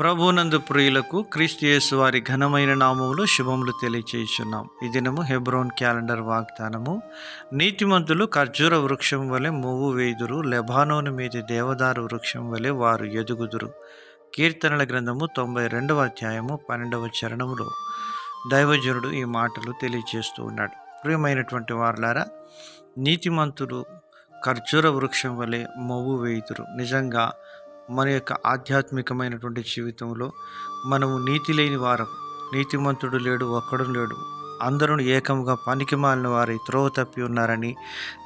ప్రభునందు ప్రియులకు క్రీస్తు యేసు వారి ఘనమైన నామములు శుభములు తెలియచేస్తున్నాం ఈ దినము హెబ్రోన్ క్యాలెండర్ వాగ్దానము. నీతిమంతులు ఖర్జూర వృక్షం వలె మూవు వేదురు లెబానోను మీది దేవదారు వృక్షం వలె వారు ఎదుగుదురు. కీర్తనల గ్రంథము తొంభై రెండవ అధ్యాయము పన్నెండవ చరణములో దైవజనుడు ఈ మాటలు తెలియజేస్తూ ఉన్నాడు. ప్రియమైనటువంటి వారులారా నీతిమంతులు ఖర్జూర వృక్షం వలె మొవ్వు వేయుదురు. నిజంగా మన యొక్క ఆధ్యాత్మికమైనటువంటి జీవితంలో మనము నీతి లేని వారం నీతిమంతుడు లేడు ఒక్కడు లేడు. అందరూ ఏకంగా పనికి మాలిన వారి త్రోవ తప్పి ఉన్నారని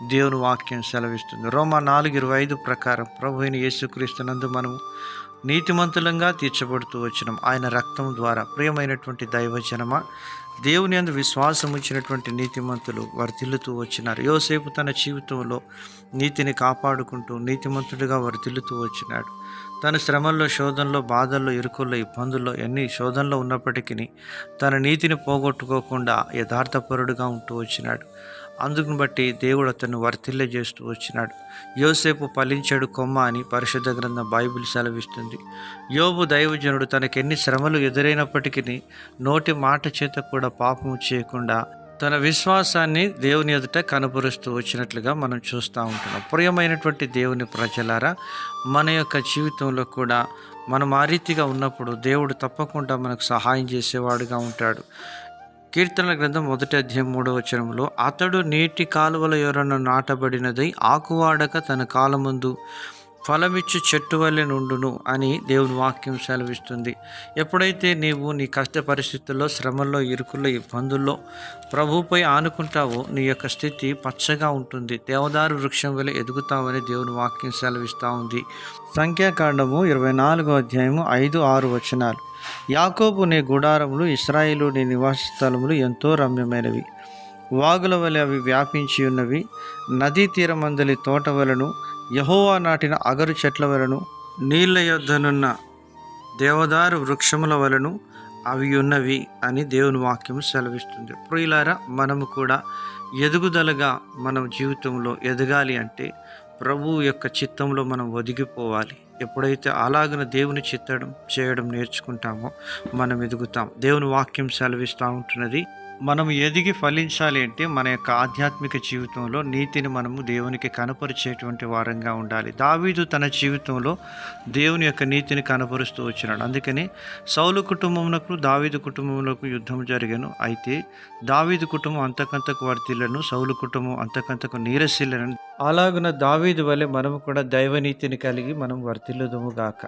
దేవుని వాక్యం సెలవిస్తుంది. రోమా నాలుగు ఇరవై ఐదు ప్రకారం ప్రభు అయిన యేసుక్రీస్తునందు మనము నీతిమంతులంగా తీర్చబడుతూ వచ్చిన. ఆయన రక్తం ద్వారా ప్రియమైనటువంటి దైవజనమ దేవుని అందు విశ్వాసం ఉంచినటువంటి నీతిమంతులు వర్ధిల్లుతూ వచ్చినారు. యోసేపు తన జీవితంలో నీతిని కాపాడుకుంటూ నీతిమంతుడిగా వర్ధిల్లుతూ వచ్చినాడు. తన శ్రమల్లో శోధనలో బాధల్లో ఇరుకుల్లో ఇబ్బందుల్లో ఎన్ని శోధనలో ఉన్నప్పటికీ తన నీతిని పోగొట్టుకోకుండా యథార్థపరుడుగా ఉంటూ వచ్చినాడు. అందుకుని బట్టి దేవుడు అతను వర్తిల్ల చేస్తూ వచ్చినాడు. యోసేపు ఫలించాడు కొమ్మ అని పరిశుద్ధ గ్రంథం బైబిల్ సెలవిస్తుంది. యోబు దైవజనుడు తనకెన్ని శ్రమలు ఎదురైనప్పటికీ నోటి మాట చేత కూడా పాపము చేయకుండా తన విశ్వాసాన్ని దేవుని ఎదుట కనపరుస్తూ వచ్చినట్లుగా మనం చూస్తూ ఉంటున్నాం. ప్రియమైనటువంటి దేవుని ప్రజలారా మన యొక్క జీవితంలో కూడా మనం ఆ రీతిగా ఉన్నప్పుడు దేవుడు తప్పకుండా మనకు సహాయం చేసేవాడుగా ఉంటాడు. కీర్తనల గ్రంథం మొదటి అధ్యాయం మూడవ వచనంలో అతడు నీటి కాలువల ఎవరన్నా నాటబడినదై ఆకువాడక తన కాలముందు ఫలమిచ్చు చెట్టు వల్లే నుండును అని దేవుని వాక్యం సెలవిస్తుంది. ఎప్పుడైతే నీవు నీ కష్ట పరిస్థితుల్లో శ్రమల్లో ఇరుకుల్లో ఇబ్బందుల్లో ప్రభుపై ఆనుకుంటావో నీ యొక్క స్థితి పచ్చగా ఉంటుంది. దేవదారు వృక్షం వల్ల ఎదుగుతావని దేవుని వాక్యం సెలవిస్తూ ఉంది. సంఖ్యాకాండము ఇరవై నాలుగో అధ్యాయము ఐదు ఆరు వచనాలు. యాకోబు నీ గుడారములు ఇస్రాయిలు నీ నివాస స్థలములు ఎంతో రమ్యమైనవి. వాగుల వలె అవి వ్యాపించి ఉన్నవి. నదీ తీరమందలి తోట వలను యహోవా నాటిన అగరు చెట్ల వలను నీళ్ళ యొద్దనున్న దేవదారు వృక్షముల వలను అవి ఉన్నవి అని దేవుని వాక్యం సెలవిస్తుంది. ప్రియులారా మనము కూడా ఎదుగుదలగా మన జీవితంలో ఎదగాలి అంటే ప్రభు యొక్క చిత్తంలో మనం ఒదిగిపోవాలి. ఎప్పుడైతే అలాగన దేవుని చిత్తడం చేయడం నేర్చుకుంటామో మనం ఎదుగుతాం. దేవుని వాక్యం సెలవిస్తూ ఉంటున్నది మనం ఎదిగి ఫలించాలి అంటే మన యొక్క ఆధ్యాత్మిక జీవితంలో నీతిని మనము దేవునికి కనపరిచేటువంటి వారంగా ఉండాలి. దావీదు తన జీవితంలో దేవుని యొక్క నీతిని కనపరుస్తూ వచ్చినాడు. అందుకని సౌలు కుటుంబమునకు దావీదు కుటుంబములకు యుద్ధం జరిగాను. అయితే దావీదు కుటుంబం అంతకంతకు వర్తిలను సౌలు కుటుంబం అంతకంతకు నీరసిల్లను. అలాగున దావీదు వలె మనము కూడా దైవనీతిని కలిగి మనం వర్తిల్లుదుము గాక.